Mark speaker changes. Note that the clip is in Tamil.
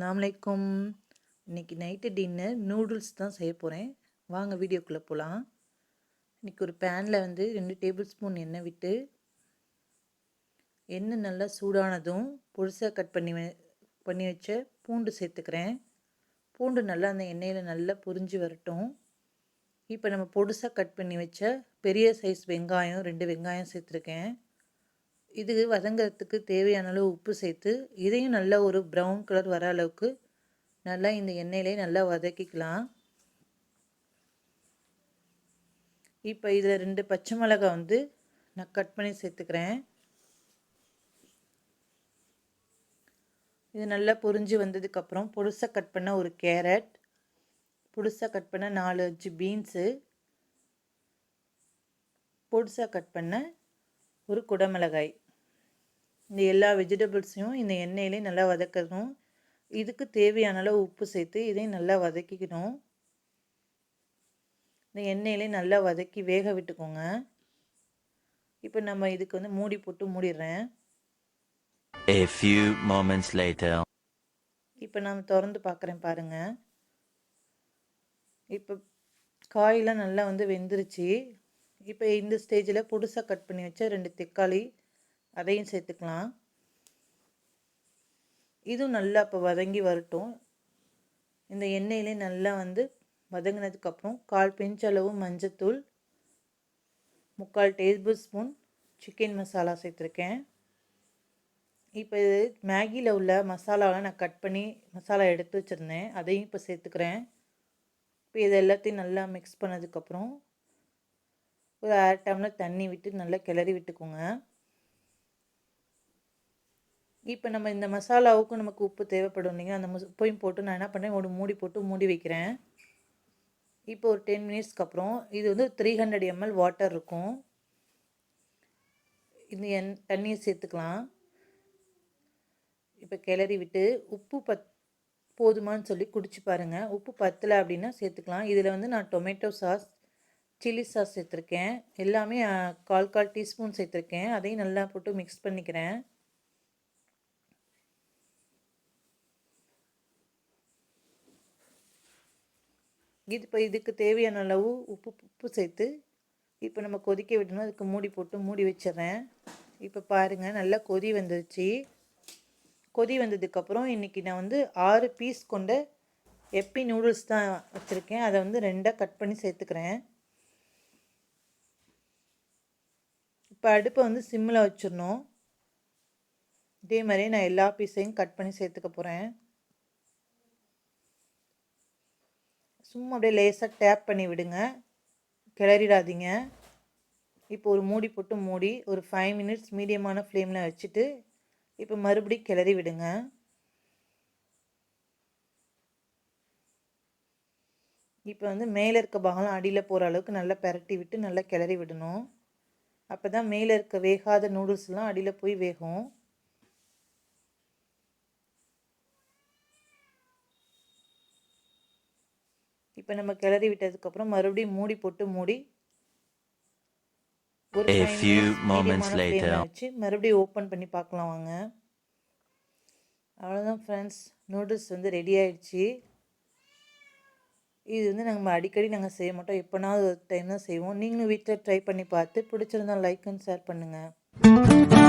Speaker 1: அலைக்கும். இன்னைக்கு நைட்டு டின்னர் நூடுல்ஸ் தான் செய்ய போகிறேன் வாங்க வீடியோக்குள்ளே போகலாம் இன்றைக்கி ஒரு பேனில் வந்து ரெண்டு டேபிள் ஸ்பூன் எண்ணெய் விட்டு எண்ணெய் நல்லா சூடானதும் பொடிசாக கட் பண்ணி வ- பண்ணி வச்ச பூண்டு சேர்த்துக்கிறேன். பூண்டு நல்லா அந்த எண்ணெயில் நல்லா பொரிஞ்சு வரட்டும். இப்போ நம்ம பொடிசாக கட் பண்ணி வச்ச பெரிய சைஸ் வெங்காயம் ரெண்டு வெங்காயம் சேர்த்துருக்கேன். இது வதங்கிறதுக்கு தேவையான அளவு உப்பு சேர்த்து இதையும் நல்லா ஒரு ப்ரௌன் கலர் வர அளவுக்கு நல்லா இந்த எண்ணெயிலே நல்லா வதக்கிக்கலாம். இப்போ இதில் ரெண்டு பச்சை மிளகாய் வந்து நான் கட் பண்ணி சேர்த்துக்கிறேன். இது நல்லா பொரிஞ்சு வந்ததுக்கப்புறம் பொடுசாக கட் பண்ண ஒரு கேரட் பொடுசாக கட் பண்ண நாலு அஞ்சு பீன்ஸு பொடுசாக கட் பண்ண ஒரு குடமிளகாய். இந்த எல்லா வெஜிடபிள்ஸையும் இந்த எண்ணெயிலே நல்லா வதக்கணும். இதுக்கு தேவையான அளவு உப்பு சேர்த்து இதையும் நல்லா வதக்கிக்கணும். இந்த எண்ணெயிலே நல்லா வதக்கி வேக விட்டுக்கோங்க. இப்போ நம்ம இதுக்கு வந்து மூடி போட்டு மூடிடுறேன்.
Speaker 2: A few moments later.
Speaker 1: இப்போ நான் திறந்து பார்க்குறேன் பாருங்கள் இப்போ காயெல்லாம் நல்லா வந்து வெந்துருச்சு. இப்போ இந்த ஸ்டேஜில் புதுசாக கட் பண்ணி வச்ச ரெண்டு தக்காளி அதையும் சேர்த்துக்கலாம். இதுவும் நல்லா இப்போ வதங்கி வரட்டும். இந்த எண்ணெயிலே நல்லா வந்து வதங்கினதுக்கப்புறம் கால் பிஞ்ச் அளவு மஞ்சத்தூள் முக்கால் டேபிள் ஸ்பூன் சிக்கன் மசாலா சேர்த்துருக்கேன். இப்போ இது மேகியில் உள்ள மசாலாவெலாம் நான் கட் பண்ணி மசாலா எடுத்து வச்சுருந்தேன். அதையும் இப்போ சேர்த்துக்கிறேன். இப்போ இது எல்லாத்தையும் நல்லா மிக்ஸ் பண்ணதுக்கப்புறம் ஒரு அரை டம்ளர் தண்ணி விட்டு நல்லா கிளறி விட்டுக்கோங்க. இப்போ நம்ம இந்த மசாலாவுக்கும் நமக்கு உப்பு தேவைப்படும் இல்லைங்க அந்த உப்பையும் போட்டு நான் என்ன பண்ணேன்? ஒரு மூடி போட்டு மூடி வைக்கிறேன். இப்போ ஒரு டென் மினிட்ஸ்க்கு அப்புறம் இது வந்து த்ரீ ஹண்ட்ரட் எம்எல் வாட்டர் இருக்கும். இந்த எண் தண்ணியை சேர்த்துக்கலாம். இப்போ கிளறி விட்டு உப்பு பத் போதுமான்னு சொல்லி குடிச்சு பாருங்கள் உப்பு பத்தலை அப்படின்னா சேர்த்துக்கலாம். இதில் வந்து நான் டொமேட்டோ சாஸ் சில்லி சாஸ் சேர்த்துருக்கேன். எல்லாமே கால் கால் டீஸ்பூன் சேர்த்துருக்கேன். அதையும் நல்லா போட்டு மிக்ஸ் பண்ணிக்கிறேன். இது இப்போ இதுக்கு தேவையான அளவு உப்பு உப்பு சேர்த்து இப்போ நம்ம கொதிக்க விடணும். அதுக்கு மூடி போட்டு மூடி வச்சிடுறேன். இப்போ பாருங்கள் நல்லா கொதி வந்துருச்சு. கொதி வந்ததுக்கப்புறம் இன்றைக்கி நான் வந்து ஆறு பீஸ் கொண்ட எப்பி நூடுல்ஸ் தான் வச்சுருக்கேன். அதை வந்து ரெண்டாக கட் பண்ணி சேர்த்துக்கிறேன். இப்போ அடுப்பை வந்து சிம்மில் வச்சிடணும். இதே மாதிரியே நான் எல்லா பீஸையும் கட் பண்ணி சேர்த்துக்க போகிறேன் சும்மா அப்படியே லேசாக டேப் பண்ணி விடுங்க. கிளறிடாதீங்க. இப்போ ஒரு மூடி போட்டு மூடி ஒரு ஃபைவ் மினிட்ஸ் மீடியமான ஃப்ளேமில் வச்சுட்டு இப்போ மறுபடியும் கிளறி விடுங்க. இப்போ வந்து மேலே இருக்க பாகம் அடியில் போகிற அளவுக்கு நல்லா பெரட்டி விட்டு நல்லா கிளறி விடணும். அப்போ தான் மேலே இருக்க வேகாத நூடுல்ஸ்லாம் அடியில் போய் வேகும். இப்போ நம்ம கிளறி விட்டதுக்கப்புறம் மறுபடியும் மூடி போட்டு மூடி ஒரு வச்சு மறுபடியும் ஓப்பன் பண்ணி பார்க்கலாம் வாங்க. அவ்வளோதான் ஃப்ரெண்ட்ஸ் நூடுல்ஸ் வந்து ரெடி ஆயிடுச்சு. இது வந்து நம்ம அடிக்கடி நாங்கள் செய்ய மாட்டோம். எப்போனாவது ஒரு டைம் தான் செய்வோம். நீங்களும் வீட்டில் ட்ரை பண்ணி பார்த்து பிடிச்சிருந்தா லைக் அண்ட் ஷேர் பண்ணுங்கள்